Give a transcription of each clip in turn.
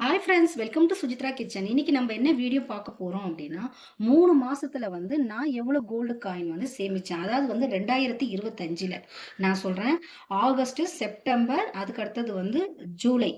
Hi friends welcome to Sujithra kitchen இன்னைக்கு நம்ம என்ன வீடியோ பார்க்க போகிறோம் அப்படின்னா மூணு மாதத்தில் வந்து நான் எவ்வளோ கோல்டு காயின் வந்து சேமித்தேன் அதாவது வந்து ரெண்டாயிரத்தி இருபத்தஞ்சில். நான் சொல்கிறேன் ஆகஸ்ட் செப்டம்பர் அதுக்கு அடுத்தது வந்து ஜூலை.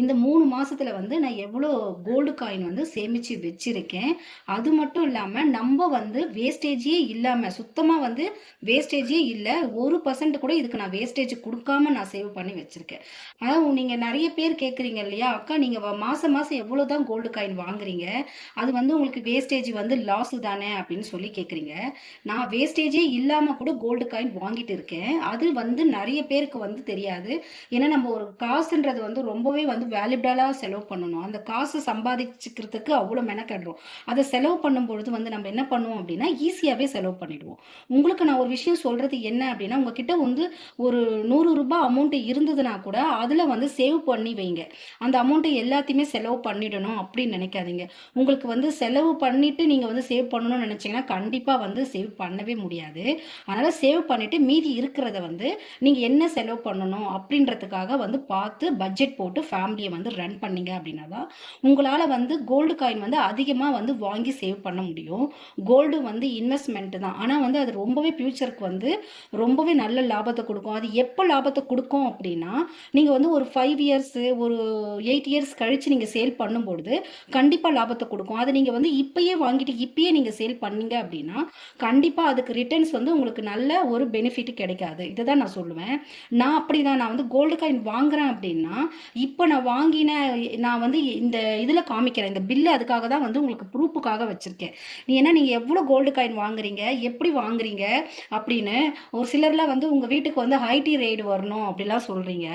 இந்த மூணு மாதத்தில் வந்து நான் எவ்வளோ கோல்டு காயின் வந்து சேமிச்சு வச்சிருக்கேன். அது மட்டும் இல்லாமல் நம்ம வந்து வேஸ்டேஜே இல்லாமல் சுத்தமாக வந்து வேஸ்டேஜே இல்லை ஒரு பர்சன்ட் கூட இதுக்கு நான் வேஸ்டேஜ் கொடுக்காம நான் சேவ் பண்ணி வச்சுருக்கேன். அதாவது நீங்கள் நிறைய பேர் கேட்குறீங்க இல்லையா? அக்கா நீங்கள் மாதம் மாதம் எவ்வளோ தான் கோல்டு காயின் வாங்குறீங்க அது வந்து உங்களுக்கு வேஸ்டேஜ் வந்து லாஸு தானே அப்படின்னு சொல்லி கேட்குறீங்க நான் வேஸ்டேஜே இல்லாமல் கூட கோல்டு காயின் வாங்கிட்டு இருக்கேன். அது வந்து நிறைய பேருக்கு வந்து தெரியாது. ஏன்னா நம்ம ஒரு காசுன்றது வந்து ரொம்பவே வந்து வேல்யூபிளா செலவு பண்ணணும். அந்த காசு சம்பாதிச்சுக்கிறதுக்கு அவ்வளோ மெனக்கடுறோம். அதை செலவு பண்ணும்பொழுது வந்து நம்ம என்ன பண்ணுவோம் அப்படின்னா ஈஸியாகவே செலவு பண்ணிடுவோம். உங்களுக்கு நான் ஒரு விஷயம் சொல்கிறது என்ன அப்படின்னா உங்ககிட்ட வந்து ஒரு நூறு ரூபாய் அமௌண்ட் இருந்ததுன்னா கூட அதில் வந்து சேவ் பண்ணி வைங்க. அந்த அமௌண்ட்டை எல்லாத்தையும் செலவு பண்ணிடணும் அப்படின்னு நினைக்காதீங்க. உங்களுக்கு வந்து செலவு பண்ணிட்டு நீங்கள் வந்து சேவ் பண்ணணும்னு நினச்சிங்கன்னா கண்டிப்பாக வந்து சேவ் பண்ணவே முடியாது. அதனால் சேவ் பண்ணிட்டு மீதி இருக்கிறத வந்து நீங்கள் என்ன செலவு பண்ணணும் அப்படின்றதுக்காக வந்து பார்த்து பட்ஜெட் போட்டு ஃபேமிலியை வந்து ரன் பண்ணீங்க அப்படின்னா தான் உங்களால் வந்து கோல்டு காயின் வந்து அதிகமாக வந்து வாங்கி சேவ் பண்ண முடியும். கோல்டு வந்து இன்வெஸ்ட்மெண்ட் தான். ஆனால் வந்து அது ரொம்பவே ஃப்யூச்சருக்கு வந்து ரொம்பவே நல்ல லாபத்தை கொடுக்கும். அது எப்போ லாபத்தை கொடுக்கும் அப்படின்னா நீங்கள் வந்து ஒரு ஃபைவ் இயர்ஸு ஒரு எயிட் இயர்ஸ் வச்சு நீங்கள் சேல் பண்ணும்பொழுது கண்டிப்பாக லாபத்தை கொடுக்கும். அதை நீங்கள் வந்து இப்பயே வாங்கிட்டு இப்பயே நீங்கள் சேல் பண்ணீங்க அப்படின்னா கண்டிப்பாக அதுக்கு ரிட்டர்ன்ஸ் வந்து உங்களுக்கு நல்ல ஒரு பெனிஃபிட் கிடைக்காது. இதை தான் நான் சொல்லுவேன். நான் அப்படி தான் நான் வந்து கோல்டு காயின் வாங்குறேன் அப்படின்னா இப்போ நான் வாங்கின நான் வந்து இந்த இதில் காமிக்கிறேன். இந்த பில்லு அதுக்காக தான் வந்து உங்களுக்கு ப்ரூஃபுக்காக வச்சுருக்கேன். நீ ஏன்னா நீங்கள் எவ்வளோ கோல்டு காயின் வாங்குறீங்க? எப்படி வாங்குறீங்க? அப்படின்னு ஒரு சிலர்லாம் வந்து உங்கள் வீட்டுக்கு வந்து ஹைடி ரெய்டு வரணும் அப்படிலாம் சொல்கிறீங்க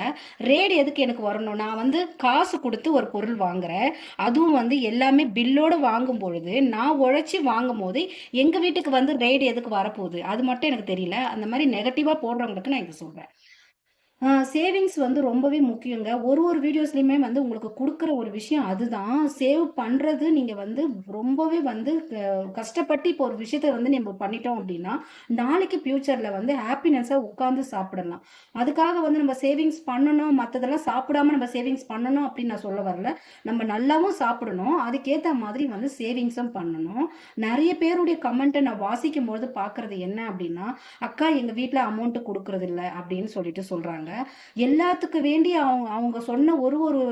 ரேடு எதுக்கு எனக்கு வரணும்? நான் வந்து காசு கொடுத்து ஒரு பொருள் வாங்குறேன். அதுவும் வந்து எல்லாமே பில்லோடு வாங்கும் பொழுது நான் உழைச்சி வாங்கும் போது எங்கள் வீட்டுக்கு வந்து ரேட் எதுக்கு வரப்போகுது? அது மட்டும் எனக்கு தெரியல. அந்த மாதிரி நெகட்டிவாக போடுறவங்களுக்கு நான் இதை சொல்கிறேன் சேவிங்ஸ் வந்து ரொம்பவே முக்கியங்க. ஒரு ஒரு வீடியோஸ்லையுமே வந்து உங்களுக்கு கொடுக்குற ஒரு விஷயம் அதுதான். சேவ் பண்ணுறது நீங்கள் வந்து ரொம்பவே வந்து க- கஷ்டப்பட்டு இப்போ ஒரு விஷயத்த வந்து நம்ம பண்ணிட்டோம் அப்படின்னா நாளைக்கு ஃப்யூச்சரில் வந்து ஹாப்பினஸ்ஸாக உட்காந்து சாப்பிடலாம். அதுக்காக வந்து நம்ம சேவிங்ஸ் பண்ணணும். மற்றதெல்லாம் சாப்பிடாம நம்ம சேவிங்ஸ் பண்ணணும் அப்படின்னு நான் சொல்ல வரல. நம்ம நல்லாவும் சாப்பிடணும். அதுக்கேற்ற மாதிரி வந்து சேவிங்ஸும் பண்ணணும். நிறைய பேருடைய கமெண்ட்டை நான் வாசிக்கும் போது பார்க்குறது என்ன அப்படின்னா அக்கா எங்கள் வீட்டில் அமௌண்ட்டு கொடுக்கறதில்ல அப்படின்னு சொல்லிட்டு சொல்கிறாங்க எல்லாத்துக்கு வேண்டி அவங்க அவங்க சொன்ன ஒரு ஒரு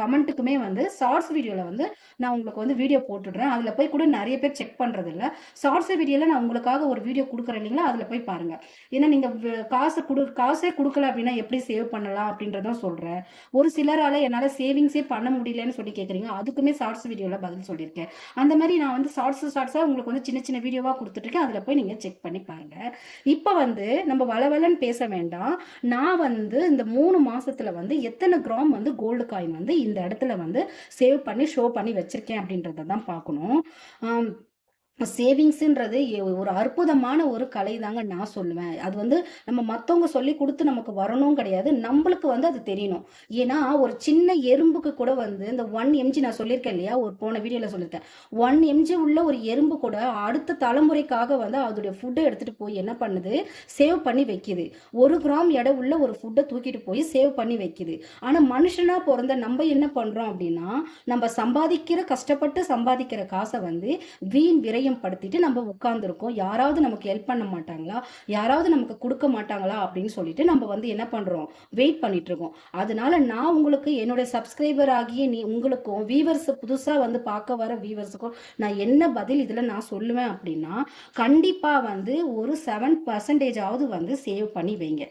கமெண்ட்டுக்குமே வந்து ஷார்ட்ஸ் வீடியோவில் வந்து நான் உங்களுக்கு வந்து வீடியோ போட்டுடுறேன். அதில் போய் கூட நிறைய பேர் செக் பண்ணுறது இல்லை ஷார்ட்ஸ் வீடியோவில் நான் உங்களுக்காக ஒரு வீடியோ கொடுக்குறேன் இல்லைங்களா? அதில் போய் பாருங்கள் ஏன்னா நீங்கள் காசு கொடு காசே கொடுக்கல அப்படின்னா எப்படி சேவ் பண்ணலாம் அப்படின்றதான் சொல்கிறேன் ஒரு சிலரால் என்னால் சேவிங்ஸே பண்ண முடியலன்னு சொல்லி கேட்குறீங்க அதுக்குமே ஷார்ட்ஸ் வீடியோவில் பதில் சொல்லியிருக்கேன். அந்த மாதிரி நான் வந்து ஷார்ட்ஸ் ஷார்ட்ஸாக உங்களுக்கு வந்து சின்ன சின்ன வீடியோவாக கொடுத்துட்ருக்கேன் அதில் போய் நீங்கள் செக் பண்ணி பாருங்கள் இப்போ வந்து நம்ம வளவலன்னு பேச வேண்டாம். நான் நான் வந்து இந்த மூணு மாசத்துல வந்து எத்தனை கிராம் வந்து கோல்டு காயின் வந்து இந்த இடத்துல வந்து சேவ் பண்ணி ஷோ பண்ணி வச்சிருக்கேன் அப்படின்றத தான் பார்க்கணும். சேவிங்ஸுன்றது ஒரு அற்புதமான ஒரு கலை தாங்க நான் சொல்லுவேன். அது வந்து நம்ம மற்றவங்க சொல்லி கொடுத்து நமக்கு வரணும் கிடையாது. நம்மளுக்கு வந்து அது தெரியணும். ஏன்னா ஒரு சின்ன எறும்புக்கு கூட வந்து இந்த ஒன் எம்ஜி நான் சொல்லியிருக்கேன் இல்லையா? ஒரு போன வீடியோவில் சொல்லியிருக்கேன். ஒன் எம்ஜி உள்ள ஒரு எறும்பு கூட அடுத்த தலைமுறைக்காக வந்து அதோடைய ஃபுட்டை எடுத்துகிட்டு போய் என்ன பண்ணுது? சேவ் பண்ணி வைக்குது. ஒரு கிராம் எடை உள்ள ஒரு ஃபுட்டை தூக்கிட்டு போய் சேவ் பண்ணி வைக்குது. ஆனால் மனுஷனாக பிறந்த நம்ம என்ன பண்ணுறோம் அப்படின்னா நம்ம சம்பாதிக்கிற கஷ்டப்பட்டு சம்பாதிக்கிற காசை வந்து வீண் தைரியம் படுத்திட்டு நம்ம உட்காந்துருக்கோம் யாராவது நமக்கு ஹெல்ப் பண்ண மாட்டாங்களா? யாராவது நமக்கு கொடுக்க மாட்டாங்களா? அப்படின்னு சொல்லிட்டு நம்ம வந்து என்ன பண்ணுறோம் வெயிட் பண்ணிட்டு இருக்கோம். அதனால நான் உங்களுக்கு என்னுடைய சப்ஸ்கிரைபர் ஆகிய நீ உங்களுக்கும் வீவர்ஸ் புதுசாக வந்து பார்க்க வர வீவர்ஸுக்கும் நான் என்ன பதில் இதில் நான் சொல்லுவேன் அப்படின்னா கண்டிப்பாக வந்து ஒரு செவன் பர்சன்டேஜாவது வந்து சேவ் பண்ணி வைங்க.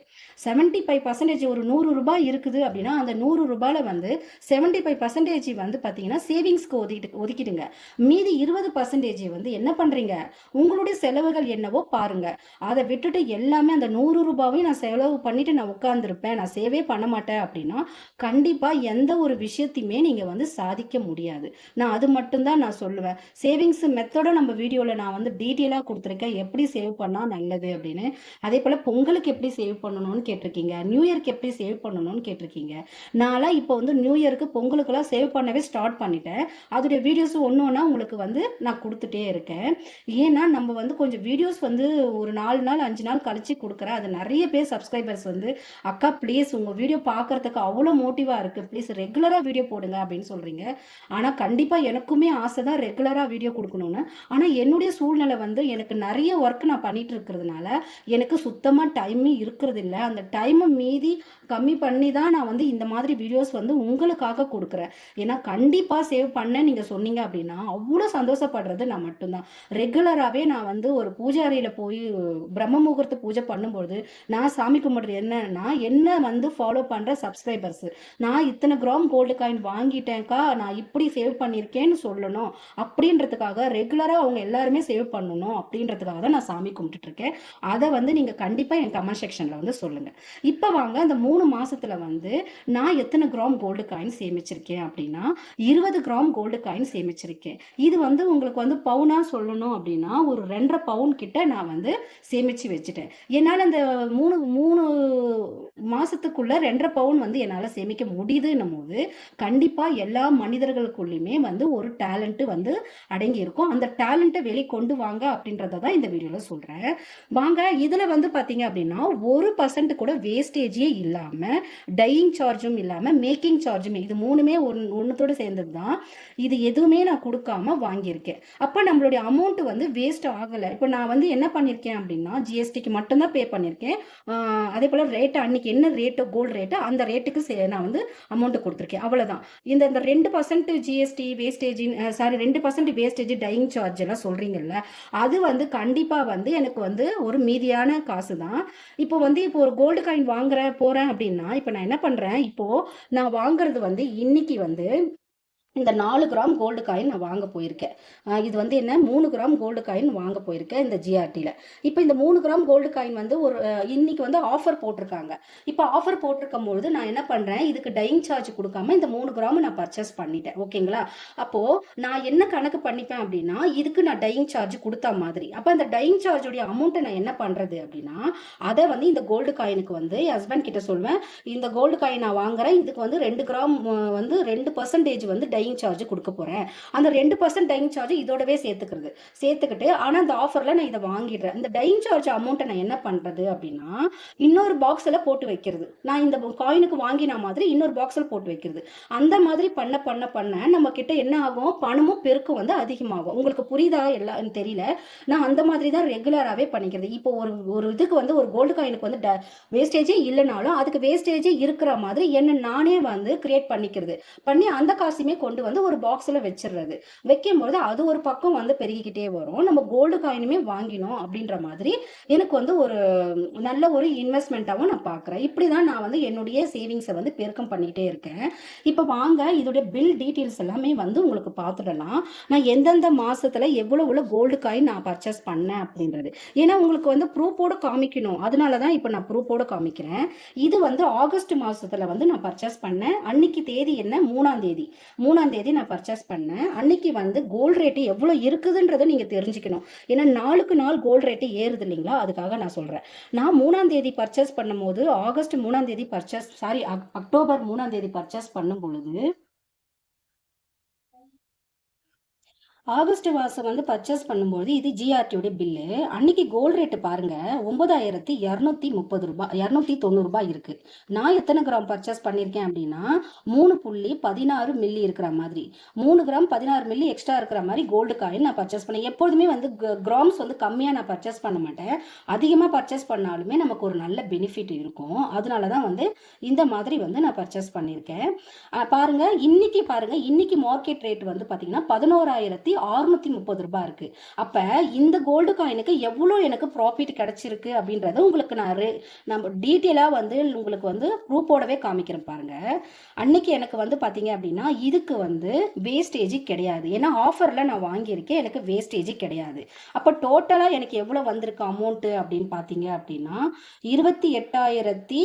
செவன்ட்டி ஃபைவ் பர்சன்டேஜ் ஒரு நூறு ரூபாய் இருக்குது அப்படின்னா அந்த நூறு ரூபாயில் வந்து செவன்ட்டி ஃபைவ் பர்சன்டேஜ் வந்து பார்த்தீங்கன்னா சேவிங்ஸ்க்கு ஒதுக்கிட்டு ஒதுக்கிடுங்க. மீதி இருபது பர்சன்டேஜ் வந்து என்ன என்ன பண்ணுறீங்க உங்களுடைய செலவுகள் என்னவோ பாருங்க. அதை விட்டுட்டு எல்லாமே அந்த நூறு ரூபாவையும் நான் செலவு பண்ணிட்டு நான் உட்காந்துருப்பேன் நான் சேவே பண்ண மாட்டேன் அப்படின்னா கண்டிப்பாக எந்த ஒரு விஷயத்தையுமே நீங்கள் வந்து சாதிக்க முடியாது. நான் அது மட்டும்தான் நான் சொல்லுவேன். சேவிங்ஸ் மெத்தடை நம்ம வீடியோவில் நான் வந்து டீட்டெயிலாக கொடுத்துருக்கேன். எப்படி சேவ் பண்ணால் நல்லது அப்படின்னு. அதே போல் பொங்கலுக்கு எப்படி சேவ் பண்ணணும்னு கேட்டிருக்கீங்க. நியூ இயர்க்கு எப்படி சேவ் பண்ணணும்னு கேட்டிருக்கீங்க. நான்லாம் இப்போ வந்து நியூ இயருக்கு பொங்கலுக்கெல்லாம் சேவ் பண்ணவே ஸ்டார்ட் பண்ணிட்டேன். அதோடைய வீடியோஸ் ஒன்று ஒன்றா உங்களுக்கு வந்து நான் கொடுத்துட்டே இருக்கேன். இருக்கேன். ஏன்னா நம்ம வந்து கொஞ்சம் வீடியோஸ் வந்து ஒரு நாலு நாள் அஞ்சு நாள் கழிச்சு கொடுக்குறேன். அது நிறைய பேர் சப்ஸ்கிரைபர்ஸ் வந்து அக்கா ப்ளீஸ் உங்கள் வீடியோ பார்க்கறதுக்கு அவ்வளோ மோட்டிவாக இருக்குது ப்ளீஸ் ரெகுலராக வீடியோ போடுங்க அப்படின்னு சொல்கிறீங்க ஆனால் கண்டிப்பாக எனக்குமே ஆசை தான் ரெகுலராக வீடியோ கொடுக்கணும்னு. ஆனால் என்னுடைய சூழ்நிலை வந்து எனக்கு நிறைய ஒர்க் நான் பண்ணிட்டு இருக்கிறதுனால எனக்கு சுத்தமாக டைமே இருக்கிறது இல்லை அந்த டைமை மீதி கம்மி பண்ணி தான் நான் வந்து இந்த மாதிரி வீடியோஸ் வந்து உங்களுக்காக கொடுக்குறேன். ஏன்னா கண்டிப்பாக சேவ் பண்ண நீங்கள் சொன்னீங்க அப்படின்னா அவ்வளோ சந்தோஷப்படுறது நான் மட்டும்தான். ரெகுலராகவே நான் வந்து ஒரு பூஜாரியில் போய் பிரம்ம முகூர்த்த பூஜை பண்ணும்போது நான் சாமி கும்பிட்றது என்னன்னா என்ன வந்து ஃபாலோ பண்ணுற சப்ஸ்கிரைபர்ஸ் நான் இத்தனை கிராம் கோல்டு காயின் வாங்கிட்டேன்க்கா நான் இப்படி சேவ் பண்ணியிருக்கேன்னு சொல்லணும். அப்படின்றதுக்காக ரெகுலராக அவங்க எல்லாருமே சேவ் பண்ணணும் அப்படின்றதுக்காக தான் நான் சாமி கும்பிட்டுட்டு இருக்கேன் அதை வந்து நீங்கள் கண்டிப்பாக என் கமெண்ட் செக்ஷனில் வந்து சொல்லுங்கள் இப்போ வாங்க அந்த மூணு மாசத்துல வந்து நான் எத்தனை கிராம் கோல்டு காயின் சேமிச்சிருக்கேன் அப்படின்னா இருபது கிராம் கோல்டு காயின் சேமிச்சிருக்கேன். இது வந்து உங்களுக்கு வந்து பவுனாக சொல்லணும் அப்படின்னா ஒரு ரெண்டரை பவுன் கிட்ட நான் வந்து சேமிச்சு வச்சுட்டேன். என்னால் அந்த மூணு மூணு மாசத்துக்குள்ள ரெண்டரை பவுன் வந்து என்னால் சேமிக்க முடியுதுன்னும் போது கண்டிப்பாக எல்லா மனிதர்களுக்குள்ளேயுமே வந்து ஒரு டேலண்ட்டு வந்து அடங்கி இருக்கும். அந்த டேலண்ட்டை வெளி கொண்டு வாங்க அப்படின்றத தான் இந்த வீடியோவில் சொல்கிறேன் வாங்க இதில் வந்து பார்த்தீங்க அப்படின்னா ஒரு பர்சன்ட் கூட வேஸ்டேஜே இல்லாமல் டையிங் சார்ஜும் இல்லாமல் மேக்கிங் சார்ஜுமே இது மூணுமே ஒன் ஒன்றுத்தோடு சேர்ந்தது தான். இது எதுவுமே நான் கொடுக்காம வாங்கியிருக்கேன். அப்போ நம்மளுடைய அமௌண்ட் வந்து வேஸ்ட் ஆகலை. இப்போ நான் வந்து என்ன பண்ணியிருக்கேன் அப்படின்னா ஜிஎஸ்டிக்கு மட்டும்தான் பே பண்ணியிருக்கேன். அதே போல் ரேட் அன்னைக்கு என்ன ரேட்டோ கோல்டு ரேட்டோ அந்த ரேட்டுக்கு சே- நான் வந்து அமௌண்ட் கொடுத்துருக்கேன். அவ்வளோதான் இந்த இந்த ரெண்டு பர்சன்ட் ஜிஎஸ்டி வேஸ்டேஜ் சாரி ரெண்டு பர்சன்ட் வேஸ்டேஜ் டையிங் சார்ஜ் எல்லாம் சொல்கிறீங்கல்ல அது வந்து கண்டிப்பாக வந்து எனக்கு வந்து ஒரு மீதியான காசு தான் இப்போ வந்து இப்போ ஒரு கோல்டு காயின் வாங்குறேன் போகிறேன் அப்படின்னா இப்போ நான் என்ன பண்ணுறேன் இப்போது நான் வாங்குறது வந்து இன்னைக்கு வந்து இந்த நாலு கிராம் கோல்டு காயின் நான் வாங்க போயிருக்கேன். இது வந்து என்ன? மூணு கிராம் கோல்டு காயின் வாங்க போயிருக்கேன் இந்த ஜிஆர்டியில் இப்போ இந்த மூணு கிராம் கோல்டு காயின் வந்து ஒரு இன்னைக்கு வந்து ஆஃபர் போட்டிருக்காங்க. இப்போ ஆஃபர் போட்டிருக்கும் பொழுது நான் என்ன பண்ணுறேன் இதுக்கு டையிங் சார்ஜ் கொடுக்காம இந்த மூணு கிராம் நான் பர்ச்சேஸ் பண்ணிட்டேன். ஓகேங்களா? அப்போது நான் என்ன கணக்கு பண்ணிப்பேன் அப்படின்னா இதுக்கு நான் டையிங் சார்ஜ் கொடுத்தா மாதிரி. அப்போ அந்த டையிங் சார்ஜுடைய அமௌண்ட்டை நான் என்ன பண்ணுறது அப்படின்னா அதை வந்து இந்த கோல்டு காயினுக்கு வந்து ஹஸ்பண்ட் கிட்ட சொல்வேன். இந்த கோல்டு காயின் நான் வாங்குறேன். இதுக்கு வந்து ரெண்டு கிராம் வந்து ரெண்டு பர்சன்டேஜ் வந்து டை டையிங் சார்ஜ் கொடுக்க போகிறேன் அந்த ரெண்டு பர்சன்ட் டையிங் சார்ஜ் இதோடவே சேர்த்துக்கிறது. சேர்த்துக்கிட்டு ஆனால் அந்த ஆஃபரில் நான் இதை வாங்கிடுறேன். இந்த டையிங் சார்ஜ் அமௌண்ட்டை நான் என்ன பண்ணுறது அப்படின்னா இன்னொரு பாக்ஸில் போட்டு வைக்கிறது. நான் இந்த காயினுக்கு வாங்கின மாதிரி இன்னொரு பாக்ஸில் போட்டு வைக்கிறது. அந்த மாதிரி பண்ண பண்ண பண்ண நம்ம கிட்ட என்ன ஆகும்? பணமும் பெருக்கும் வந்து அதிகமாகும். உங்களுக்கு புரியுதா? எல்லாம் தெரியல. நான் அந்த மாதிரி தான் ரெகுலராகவே பண்ணிக்கிறது. இப்போ ஒரு ஒரு இதுக்கு வந்து ஒரு கோல்டு காயினுக்கு வந்து வேஸ்டேஜே இல்லைனாலும் அதுக்கு வேஸ்டேஜே இருக்கிற மாதிரி என்ன நானே வந்து கிரியேட் பண்ணிக்கிறது. பண்ணி அந்த காசுமே கொண்டு வந்து ஒரு பாக்ஸில் வச்சிடுறது வைக்கும்போது அது ஒரு பக்கம் வந்து பெருகிக்கிட்டே வரும். நம்ம கோல்டு காயினுமே வாங்கினோம் அப்படின்ற மாதிரி எனக்கு வந்து ஒரு நல்ல ஒரு இன்வெஸ்ட்மெண்ட்டாகவும் நான் பார்க்குறேன் இப்படி தான் நான் வந்து என்னுடைய சேவிங்ஸை வந்து பெருக்கம் பண்ணிகிட்டே இருக்கேன். இப்போ வாங்க இதோடைய பில் டீட்டெயில்ஸ் எல்லாமே வந்து உங்களுக்கு பார்த்துடலாம் நான் எந்தெந்த மாதத்தில் எவ்வளோ உள்ள கோல்டு காயின் நான் பர்ச்சேஸ் பண்ணேன் அப்படின்றது. ஏன்னா உங்களுக்கு வந்து ப்ரூஃபோடு காமிக்கணும். அதனால தான் இப்போ நான் ப்ரூஃபோடு காமிக்கிறேன். இது வந்து ஆகஸ்ட் மாதத்தில் வந்து நான் பர்ச்சேஸ் பண்ணேன். அன்னைக்கு தேதி என்ன? மூணாம் தேதி. மூணாம் தேதி நான் பர்ச்சேஸ் பண்ணேன். அன்னைக்கு வந்து கோல்டு ரேட்டு எவ்வளோ இருக்குதுன்றதை நீங்கள் தெரிஞ்சுக்கணும். ஏன்னா நாளுக்கு நாள் கோல்டு ரேட்டு ஏறுது இல்லைங்களா? அதுக்காக நான் சொல்கிறேன் நான் மூணாம் தேதி பர்ச்சேஸ் பண்ணும்போது ஆகஸ்ட் மூணாம் தேதி பர்ச்சேஸ் சாரி அக்டோபர் மூணாம் தேதி பர்ச்சேஸ் பண்ணும் பொழுது ஆகஸ்ட் மாதம் வந்து பர்ச்சேஸ் பண்ணும்போது இது ஜிஆர்டியோட பில்லு அன்னைக்கு கோல்டு ரேட்டு பாருங்க ஒன்பதாயிரத்தி இரநூத்தி முப்பது ரூபாய் இரநூத்தி தொண்ணூறுபா இருக்கு. நான் எத்தனை கிராம் பர்ச்சேஸ் பண்ணியிருக்கேன் அப்படின்னா மூணு புள்ளி பதினாறு மில்லி இருக்கிற மாதிரி. மூணு கிராம் பதினாறு மில்லி எக்ஸ்ட்ரா இருக்கிற மாதிரி கோல்டு காயின் நான் பர்ச்சேஸ் பண்ணேன். எப்பொழுதுமே வந்து கிராம்ஸ் வந்து கம்மியாக நான் பர்ச்சேஸ் பண்ண மாட்டேன். அதிகமாக பர்ச்சேஸ் பண்ணாலுமே நமக்கு ஒரு நல்ல பெனிஃபிட் இருக்கும். அதனால தான் வந்து இந்த மாதிரி வந்து நான் பர்ச்சேஸ் பண்ணியிருக்கேன் பாருங்க இன்னைக்கு பாருங்க இன்னைக்கு மார்க்கெட் ரேட் வந்து பார்த்தீங்கன்னா பதினோராயிரத்தி அறுநூத்தி முப்பது ரூபாய் இருக்கு. அப்ப இந்த கோல்டு காயினுக்கு எவ்வளோ எனக்கு ப்ராஃபிட் கிடைச்சிருக்கு அப்படின்றத உங்களுக்கு நான் நம்ம டீட்டெயிலாக வந்து உங்களுக்கு வந்து ப்ரூஃபோடவே காமிக்கிறேன் பாருங்க. அன்னைக்கு எனக்கு வந்து பார்த்தீங்க அப்படின்னா இதுக்கு வந்து வேஸ்டேஜ் கிடையாது. ஏன்னா ஆஃபரில் நான் வாங்கியிருக்கேன் எனக்கு வேஸ்டேஜ் கிடையாது. அப்போ டோட்டலாக எனக்கு எவ்வளோ வந்திருக்கு அமௌண்ட்டு அப்படின்னு பார்த்தீங்க அப்படின்னா இருபத்தி எட்டாயிரத்தி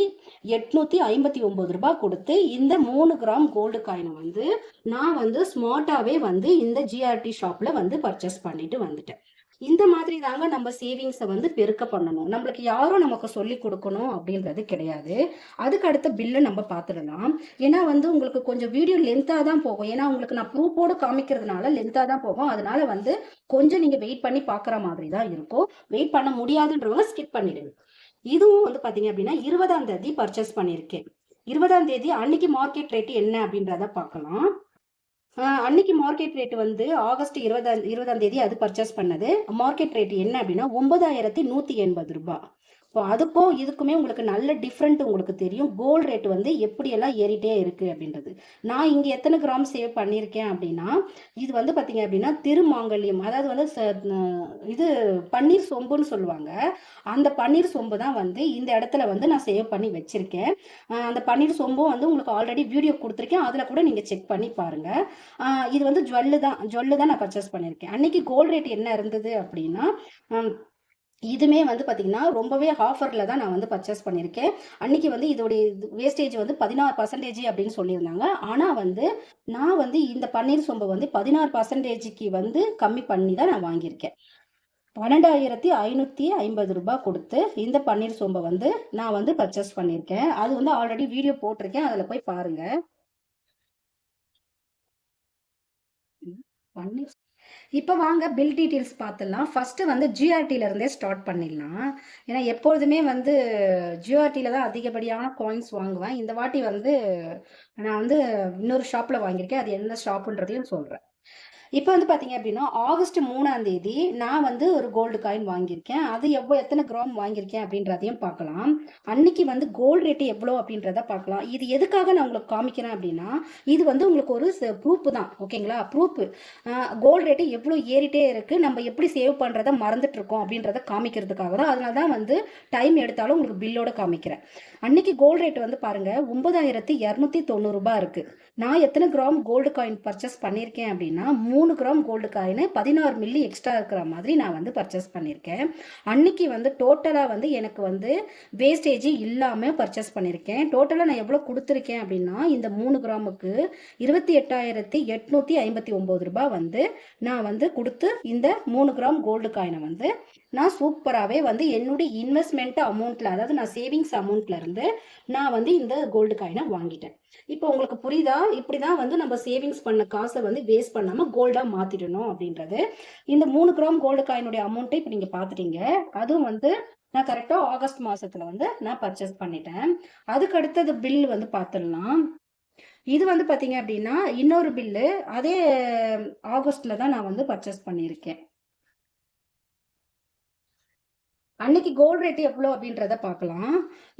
எட்நூற்றி ஐம்பத்தி ஒம்பது ரூபாய் கொடுத்து இந்த மூணு கிராம் கோல்டு காயினை வந்து நான் வந்து ஸ்மார்ட்டாகவே வந்து இந்த ஜிஆர்டி ஷாப்பில் வந்து பர்ச்சேஸ் பண்ணிட்டு வந்துட்டேன். இந்த மாதிரி தாங்க நம்ம சேவிங்ஸை வந்து பெருக்க பண்ணணும். நம்மளுக்கு யாரும் நமக்கு சொல்லி கொடுக்கணும் அப்படின்றது கிடையாது. அதுக்கு அடுத்த பில்லை நம்ம பார்த்துடலாம். ஏன்னா வந்து உங்களுக்கு கொஞ்சம் வீடியோ லென்த்தாக தான் போகும். ஏன்னா உங்களுக்கு நான் ப்ரூஃபோடு காமிக்கிறதுனால லென்த்தாக தான் போகும். அதனால வந்து கொஞ்சம் நீங்கள் வெயிட் பண்ணி பார்க்குற மாதிரி தான் இருக்கும். வெயிட் பண்ண முடியாதுன்றவங்க ஸ்கிப் பண்ணிடுங்க. இதுவும் வந்து பார்த்தீங்க அப்படின்னா இருபதாம் தேதி பர்ச்சேஸ் பண்ணியிருக்கேன். இருபதாம் தேதி அன்னைக்கு மார்க்கெட் ரேட்டு என்ன அப்படின்றத பார்க்கலாம். அன்னைக்கு மார்க்கெட் ரேட் வந்து ஆகஸ்ட் இருபதாம் இருபதாம் தேதி அது பர்ச்சேஸ் பண்ணது. மார்க்கெட் ரேட் என்ன அப்படின்னா ஒன்பதாயிரத்தி நூத்தி எண்பது ரூபாய். இப்போ அதுக்கும் இதுக்குமே உங்களுக்கு நல்ல டிஃப்ரெண்ட் உங்களுக்கு தெரியும். கோல்ட் ரேட் வந்து எப்படியெல்லாம் ஏறிட்டே இருக்கு அப்படின்றது. நான் இங்கே எத்தனை கிராம் சேவ் பண்ணியிருக்கேன் அப்படின்னா இது வந்து பார்த்தீங்க அப்படின்னா திருமாங்கல்யம். அதாவது வந்து ச- இது பன்னீர் சொம்புன்னு சொல்லுவாங்க. அந்த பன்னீர் சொம்பு தான் வந்து இந்த இடத்துல வந்து நான் சேவ் பண்ணி வச்சிருக்கேன். அந்த பன்னீர் சொம்பும் வந்து உங்களுக்கு ஆல்ரெடி வீடியோ கொடுத்துருக்கேன். அதில் கூட நீங்கள் செக் பண்ணி பாருங்கள் இது வந்து ஜுவல்லு தான். ஜுவல்லு தான் நான் பர்ச்சேஸ் பண்ணியிருக்கேன். அன்னைக்கு கோல்ட் ரேட் என்ன இருந்தது அப்படின்னா இதுமே வந்து பார்த்தீங்கன்னா ரொம்பவே ஆஃபரில் தான் நான் வந்து பர்ச்சேஸ் பண்ணியிருக்கேன் அன்னைக்கு வந்து இதோடைய வேஸ்டேஜ் வந்து பதினாறு பர்சன்டேஜ் அப்படின்னு சொல்லியிருந்தாங்க. ஆனால் வந்து நான் வந்து இந்த பன்னீர் சொம்பை வந்து பதினாறு பர்சன்டேஜுக்கு வந்து கம்மி பண்ணி தான் நான் வாங்கியிருக்கேன். பன்னெண்டாயிரத்தி ஐநூற்றி ஐம்பது ரூபாய் கொடுத்து இந்த பன்னீர் சோம்பை வந்து நான் வந்து பர்ச்சேஸ் பண்ணியிருக்கேன் அது வந்து ஆல்ரெடி வீடியோ போட்டிருக்கேன். அதில் போய் பாருங்க. பன்னீர் இப்போ வாங்க பில் டீட்டெயில்ஸ் பார்த்துடலாம் ஃபஸ்ட்டு வந்து ஜிஆர்டில இருந்தே ஸ்டார்ட் பண்ணிடலாம். ஏன்னா எப்பொழுதுமே வந்து ஜிஆர்டியில் தான் அதிகப்படியான காயின்ஸ் வாங்குவேன். இந்த வாட்டி வந்து நான் வந்து இன்னொரு ஷாப்பில் வாங்கியிருக்கேன். அது என்ன ஷாப்புன்றதையும் சொல்கிறேன் இப்போ வந்து பார்த்தீங்க அப்படின்னா ஆகஸ்ட் மூணாம் தேதி நான் வந்து ஒரு கோல்டு காயின் வாங்கியிருக்கேன். அது எவ்வளோ எத்தனை கிராம் வாங்கியிருக்கேன் அப்படின்றதையும் பார்க்கலாம். அன்னைக்கு வந்து கோல்டு ரேட்டு எவ்வளோ அப்படின்றத பார்க்கலாம். இது எதுக்காக நான் உங்களுக்கு காமிக்கிறேன் அப்படின்னா இது வந்து உங்களுக்கு ஒரு ப்ரூஃப் தான். ஓகேங்களா? ப்ரூஃப் கோல்டு ரேட்டு எவ்வளோ ஏறிட்டே இருக்குது நம்ம எப்படி சேவ் பண்ணுறத மறந்துட்டுருக்கோம் அப்படின்றத காமிக்கிறதுக்காக தான். அதனால தான் வந்து டைம் எடுத்தாலும் உங்களுக்கு பில்லோட காமிக்கிறேன். அன்னைக்கு கோல்டு ரேட் வந்து பாருங்கள் ஒன்பதாயிரத்தி இரநூத்தி தொண்ணூறுபா இருக்குது நான் எத்தனை கிராம் கோல்டு காயின் பர்ச்சேஸ் பண்ணியிருக்கேன் அப்படின்னா மூணு மூணு கிராம் கோல்டு காயின் பதினாறு மில்லி எக்ஸ்ட்ரா இருக்கிற மாதிரி நான் வந்து பர்ச்சேஸ் பண்ணியிருக்கேன். அன்னைக்கு வந்து டோட்டலாக வந்து எனக்கு வந்து வேஸ்டேஜ் இல்லாமல் பர்ச்சேஸ் பண்ணியிருக்கேன். டோட்டலாக நான் எவ்வளோ கொடுத்துருக்கேன் அப்படின்னா இந்த மூணு கிராமுக்கு இருபத்தி எட்டாயிரத்தி எட்நூற்றி ஐம்பத்தி ஒம்பது ரூபாய் வந்து நான் வந்து கொடுத்து இந்த மூணு கிராம் கோல்டு காயினை வந்து நான் சூப்பராகவே வந்து என்னுடைய இன்வெஸ்ட்மெண்ட் அமௌண்ட்டில் அதாவது நான் சேவிங்ஸ் அமௌண்ட்ல இருந்து நான் வந்து இந்த கோல்டு காயினை வாங்கிட்டேன். இப்போ உங்களுக்கு புரியுதா? இப்படி தான் வந்து நம்ம சேவிங்ஸ் பண்ண காசை வந்து வேஸ்ட் பண்ணாமல் கோல்டாக மாற்றிடணும் அப்படின்றது. இந்த மூணு கிராம் கோல்டு காயினுடைய அமௌண்ட்டை இப்போ நீங்கள் பார்த்துட்டீங்க. அதுவும் வந்து நான் கரெக்டாக ஆகஸ்ட் மாசத்துல வந்து நான் பர்ச்சேஸ் பண்ணிட்டேன். அதுக்கு அடுத்தது பில் வந்து பார்த்துடலாம். இது வந்து பார்த்தீங்க அப்படின்னா இன்னொரு பில்லு அதே ஆகஸ்ட்ல தான் நான் வந்து பர்ச்சேஸ் பண்ணியிருக்கேன். அன்னைக்கு கோல்ட் ரேட் எவ்வளோ அப்படின்றத பார்க்கலாம்.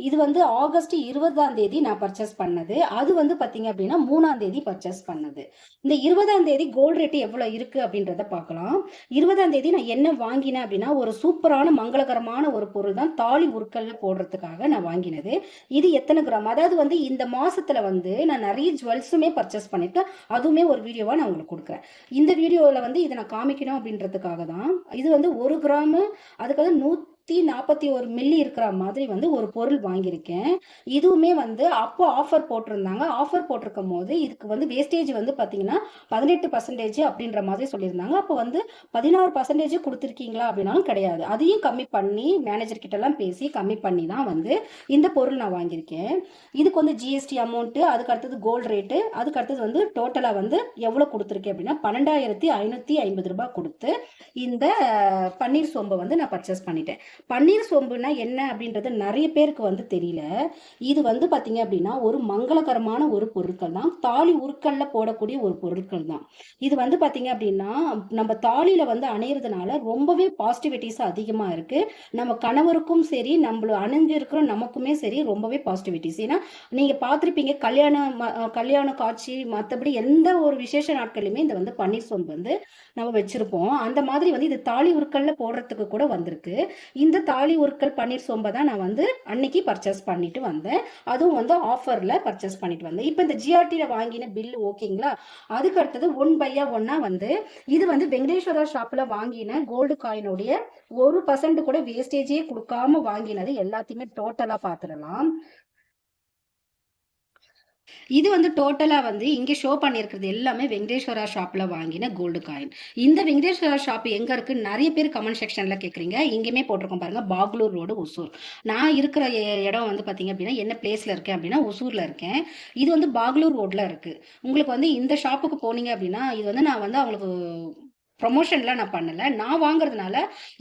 இது வந்து ஆகஸ்ட் இருபதாம் தேதி நான் பர்ச்சேஸ் பண்ணது. அது வந்து பார்த்தீங்க அப்படின்னா மூணாம் தேதி பர்ச்சேஸ் பண்ணது. இந்த இருபதாம் தேதி கோல்டு ரேட் எவ்வளோ இருக்குது அப்படின்றத பார்க்கலாம். இருபதாம் தேதி நான் என்ன வாங்கினேன் அப்படின்னா ஒரு சூப்பரான மங்களகரமான ஒரு பொருள் தான் தாலி உருக்கல்ல போடுறதுக்காக நான் வாங்கினது. இது எத்தனை கிராம்? அதாவது வந்து இந்த மாசத்துல வந்து நான் நிறைய ஜுவல்ஸுமே பர்ச்சேஸ் பண்ணியிருக்கேன் அதுவுமே ஒரு வீடியோவாக நான் உங்களுக்கு கொடுக்குறேன். இந்த வீடியோவில் வந்து இதை நான் காமிக்கணும் அப்படின்றதுக்காக தான். இது வந்து ஒரு கிராமு அதுக்காக வந்து நூற்றி நாற்பத்தி ஒரு மில்லி இருக்கிற மாதிரி வந்து ஒரு பொருள் வாங்கியிருக்கேன். இதுவுமே வந்து அப்போ ஆஃபர் போட்டிருந்தாங்க. ஆஃபர் போட்டிருக்கும் போது இதுக்கு வந்து வேஸ்டேஜ் வந்து பார்த்தீங்கன்னா பதினெட்டு பர்சன்டேஜ் அப்படின்ற மாதிரி சொல்லியிருந்தாங்க. அப்போ வந்து பதினாறு பர்சன்டேஜ் கொடுத்துருக்கீங்களா அப்படின்னாலும் கிடையாது. அதையும் கம்மி பண்ணி மேனேஜர் கிட்டலாம் பேசி கம்மி பண்ணி தான் வந்து இந்த பொருள் நான் வாங்கியிருக்கேன். இதுக்கு வந்து ஜிஎஸ்டி அமௌண்ட்டு அதுக்கு அடுத்தது கோல்டு ரேட்டு அதுக்கு அடுத்தது வந்து டோட்டலாக வந்து எவ்வளோ கொடுத்துருக்கேன் அப்படின்னா பன்னெண்டாயிரத்தி ஐநூற்றி ஐம்பது ரூபாய் கொடுத்து இந்த பன்னீர் சோம்பை வந்து நான் பர்ச்சேஸ் பண்ணிட்டேன். பன்னீர் சோம்புனா என்ன அப்படின்றது நிறைய பேருக்கு வந்து தெரியல. இது வந்து பார்த்தீங்க அப்படின்னா ஒரு மங்களகரமான ஒரு பொருட்கள் தான். தாலி உருக்கல்ல போடக்கூடிய ஒரு பொருட்கள் தான். இது வந்து பார்த்தீங்க அப்படின்னா நம்ம தாலியில வந்து அணையிறதுனால ரொம்பவே பாசிட்டிவிட்டிஸ் அதிகமாக இருக்கு. நம்ம கணவருக்கும் சரி நம்மள அணிஞ்சிருக்கிற நமக்குமே சரி ரொம்பவே பாசிட்டிவிட்டிஸ் ஏன்னா நீங்க பார்த்துருப்பீங்க கல்யாண கல்யாண காட்சி மற்றபடி எந்த ஒரு விசேஷ நாட்களிலுமே இந்த வந்து பன்னீர் சோம்பு வந்து நம்ம வச்சிருப்போம். அந்த மாதிரி வந்து இது தாலி உருக்கல்ல போடுறதுக்கு கூட வந்திருக்கு. இந்த இந்த தாலி உருக்கல் பன்னீர் சோம்பை தான் நான் வந்து அன்னைக்கு பர்ச்சேஸ் பண்ணிட்டு வந்தேன். அதுவும் வந்து ஆஃபர்ல பர்ச்சேஸ் பண்ணிட்டு வந்தேன். இப்போ இந்த ஜிஆர்டியில் வாங்கின பில் ஓகேங்களா அதுக்கு அடுத்தது ஒன் பையா ஒன்னா வந்து இது வந்து வெங்கடேஸ்வரா ஷாப்ல வாங்கின கோல்டு காயினுடைய ஒரு பர்சன்ட் கூட வேஸ்டேஜே கொடுக்காம வாங்கினது எல்லாத்தையுமே டோட்டலா பாத்துடலாம் இது வந்து டோட்டலாக வந்து இங்கே ஷோ பண்ணியிருக்கிறது எல்லாமே வெங்கடேஸ்வரா ஷாப்பில் வாங்கின கோல்டு காயின் இந்த வெங்கடேஸ்வரா ஷாப் எங்கே இருக்குது நிறைய பேர் கமெண்ட் செக்ஷனில் கேட்குறீங்க இங்கேயுமே போட்டிருக்கோம் பாருங்கள் பாக்லூர் ரோடு ஒசூர். நான் இருக்கிற இடம் வந்து பார்த்தீங்க அப்படின்னா என்ன பிளேஸில் இருக்கேன் அப்படின்னா ஒசூரில் இருக்கேன். இது வந்து பாக்லூர் ரோட்டில் இருக்குது உங்களுக்கு வந்து இந்த ஷாப்புக்கு போனீங்க அப்படின்னா இது வந்து நான் வந்து அவங்களுக்கு ப்ரொமோஷன்லாம் நான் பண்ணலை. நான் வாங்குறதுனால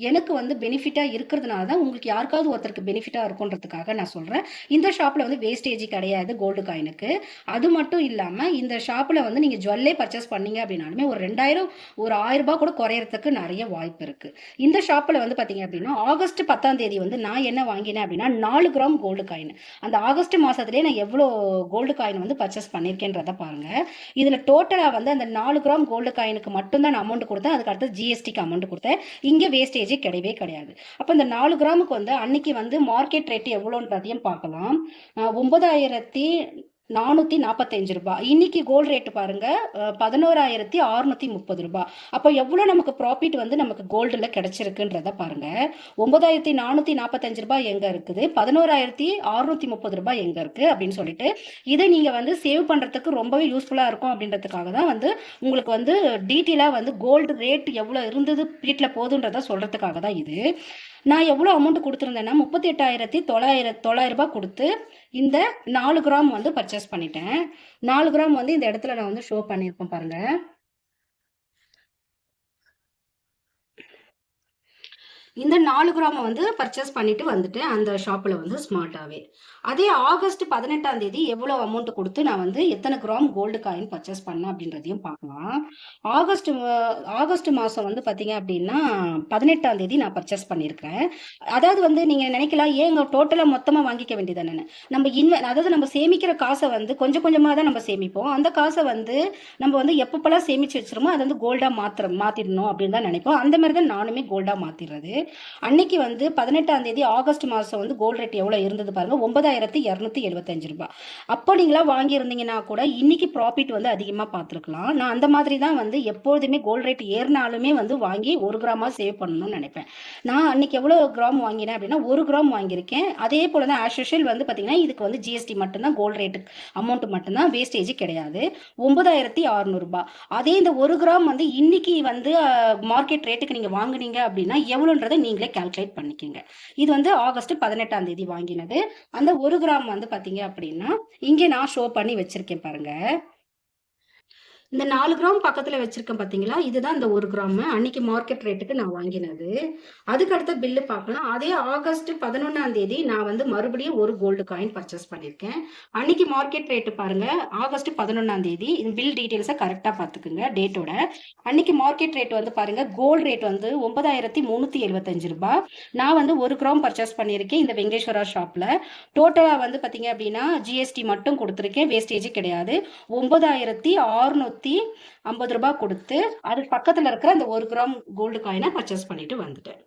எனக்கு வந்து பெனிஃபிட்டாக இருக்கிறதுனால தான் உங்களுக்கு யாருக்காவது ஒருத்தருக்கு பெனிஃபிட்டாக இருக்குன்றதுக்காக நான் சொல்கிறேன் இந்த ஷாப்பில் வந்து வேஸ்டேஜ் கிடையாது கோல்டு காயினுக்கு அது மட்டும் இல்லாமல் இந்த ஷாப்பில் வந்து நீங்கள் ஜுவல்லே பர்ச்சேஸ் பண்ணீங்க அப்படின்னாலுமே ஒரு ரெண்டாயிரம் ஒரு ஆயிரம் கூட குறையறதுக்கு நிறைய வாய்ப்பு இருக்குது இந்த ஷாப்பில் வந்து பார்த்தீங்க அப்படின்னா ஆகஸ்ட் பத்தாம் தேதி வந்து நான் என்ன வாங்கினேன் அப்படின்னா நாலு கிராம் கோல்டு காயின் அந்த ஆகஸ்ட் மாதத்துலேயே நான் எவ்வளோ கோல்டு காயின் வந்து பர்ச்சேஸ் பண்ணியிருக்கேன்றதை பாருங்கள் இதில் டோட்டலாக வந்து அந்த நாலு கிராம் கோல்டு காயினுக்கு மட்டும்தான் நான் அமௌண்ட் கொடுத்தேன். அதுக்கு அடுத்து ஜிஎஸ்டிக்கு அமௌண்ட் கொடுத்தேன். இங்கே வேஸ்டேஜே கிடையவே கிடையாது. அப்போ இந்த நாலு கிராமுக்கு வந்து அன்னைக்கு வந்து மார்க்கெட் ரேட் எவ்வளோன்றதையும் பார்க்கலாம். ஒன்பதாயிரத்தி நானூற்றி நாற்பத்தஞ்சு ரூபாய். இன்னைக்கு கோல்டு ரேட்டு பாருங்கள் பதினோராயிரத்தி அறுநூற்றி முப்பது ரூபாய். அப்போ எவ்வளோ நமக்கு ப்ராஃபிட் வந்து நமக்கு கோல்டில் கிடச்சிருக்குன்றத பாருங்கள் ஒம்பதாயிரத்தி நானூற்றி நாற்பத்தஞ்சு ரூபாய் எங்கே இருக்குது? பதினோராயிரத்தி அறுநூற்றி முப்பது ரூபாய் எங்கே இருக்குது அப்படின்னு சொல்லிட்டு இதை நீங்கள் வந்து சேவ் பண்ணுறதுக்கு ரொம்பவே யூஸ்ஃபுல்லாக இருக்கும் அப்படின்றதுக்காக தான் வந்து உங்களுக்கு வந்து டீட்டெயிலாக வந்து கோல்டு ரேட் எவ்வளோ இருந்தது வீட்டில் போதுன்றதை சொல்கிறதுக்காக தான் இது. நான் எவ்வளோ அமௌண்ட் கொடுத்துருந்தேன்னா முப்பத்தி எட்டாயிரத்தி தொள்ளாயிரம் தொள்ளாயிரரூபா கொடுத்து இந்த நாலு கிராம் வந்து பர்ச்சேஸ் பண்ணிட்டேன். நாலு கிராம் வந்து இந்த இடத்துல நான் வந்து ஷோ பண்ணியிருப்பேன் பாருங்க. இந்த நாலு கிராமை வந்து பர்ச்சேஸ் பண்ணிட்டு வந்துட்டேன் அந்த ஷாப்பில் வந்து ஸ்மார்ட்டாகவே அதே ஆகஸ்ட் பதினெட்டாம் தேதி எவ்வளோ அமௌண்ட் கொடுத்து நான் வந்து எத்தனை கிராம் கோல்டு காயின் பர்ச்சேஸ் பண்ணேன் அப்படின்றதையும் பார்க்கலாம். ஆகஸ்ட் ஆகஸ்ட் மாதம் வந்து பார்த்தீங்க அப்படின்னா பதினெட்டாம் தேதி நான் பர்ச்சேஸ் பண்ணியிருக்கிறேன் அதாவது வந்து நீங்கள் நினைக்கலாம் ஏங்க டோட்டலாக மொத்தமாக வாங்கிக்க வேண்டியதானே நம்ம இன்வெ அதாவது நம்ம சேமிக்கிற காசை வந்து கொஞ்சம் கொஞ்சமாக தான் நம்ம சேமிப்போம். அந்த காசை வந்து நம்ம வந்து எப்பப்பெல்லாம் சேமிச்சு வச்சிருமோ அதை வந்து கோல்டாக மாத்திர மாற்றிடணும் அப்படின்னு தான் நினைப்போம். அந்த மாதிரி தான் நானுமே கோல்டாக மாற்றிடுறது அன்னைக்கு வந்து பதினெட்டாம் தேதி ஆகஸ்ட் மாதம் வந்து கோல்டு ரேட் எவ்வளோ இருந்தது பாருங்க ஒன்பதாயிரத்தி இரநூத்தி எழுபத்தஞ்சு ரூபாய். அப்போ நீங்களா வாங்கியிருந்தீங்கன்னா கூட இன்னைக்கு ப்ராஃபிட் வந்து அதிகமாக பார்த்துருக்கலாம். நான் அந்த மாதிரி தான் வந்து எப்பொழுதுமே கோல்டு ரேட் ஏறினாலுமே வந்து வாங்கி ஒரு கிராமாக சேவ் பண்ணணும்னு நினைப்பேன். நான் அன்னைக்கு எவ்வளோ கிராம் வாங்கினேன் அப்படின்னா ஒரு கிராம் வாங்கியிருக்கேன். அதே போல் தான் ஆஸ் வந்து பார்த்தீங்கன்னா இதுக்கு வந்து ஜிஎஸ்டி மட்டும்தான் கோல்டு ரேட்டு அமௌண்ட் மட்டும்தான் வேஸ்டேஜ் கிடையாது. ஒன்பதாயிரத்தி அறநூறுபா அதே இந்த ஒரு கிராம் வந்து இன்னைக்கு வந்து மார்க்கெட் ரேட்டுக்கு நீங்கள் வாங்குனீங்க அப்படின்னா எவ்வளோன்றதை நீங்களே கால்குலேட் பண்ணிக்கோங்க. இது வந்து ஆகஸ்ட் பதினெட்டாம் தேதி வாங்கினது. அந்த ஒரு கிராம் வந்து பார்த்தீங்க அப்படின்னா இங்கே நான் ஷோ பண்ணி வச்சிருக்கேன் பாருங்க. இந்த நாலு கிராம் பக்கத்தில் வச்சிருக்கேன் பார்த்தீங்களா இதுதான் இந்த ஒரு கிராம். அன்னைக்கு மார்க்கெட் ரேட்டுக்கு நான் வாங்கினது. அதுக்கு அடுத்த பில்லு பார்க்கலாம். அதே ஆகஸ்ட் பதினொன்றாம் தேதி நான் வந்து மறுபடியும் ஒரு கோல்டு காயின் பர்ச்சேஸ் பண்ணியிருக்கேன் அன்னைக்கு மார்க்கெட் ரேட்டு பாருங்க. ஆகஸ்ட் பதினொன்றாம் தேதி. இந்த பில் டீட்டெயில்ஸை கரெக்டாக பார்த்துக்குங்க டேட்டோட அன்னைக்கு மார்க்கெட் ரேட் வந்து பாருங்க கோல்டு ரேட் வந்து ஒன்பதாயிரத்தி முந்நூற்றி எழுபத்தஞ்சு ரூபாய். நான் வந்து ஒரு கிராம் பர்ச்சேஸ் பண்ணியிருக்கேன் இந்த வெங்கடேஸ்வரா ஷாப்பில் டோட்டலாக வந்து பார்த்தீங்க அப்படின்னா ஜிஎஸ்டி மட்டும் கொடுத்துருக்கேன். வேஸ்டேஜ் கிடையாது. ஒன்பதாயிரத்தி அறுநூத்தி ஐம்பது ரூபாய் கொடுத்து அதுக்கு பக்கத்தில் இருக்கிற அந்த ஒரு கிராம் கோல்டு காயினை பர்ச்சேஸ் பண்ணிட்டு வந்துட்டேன்.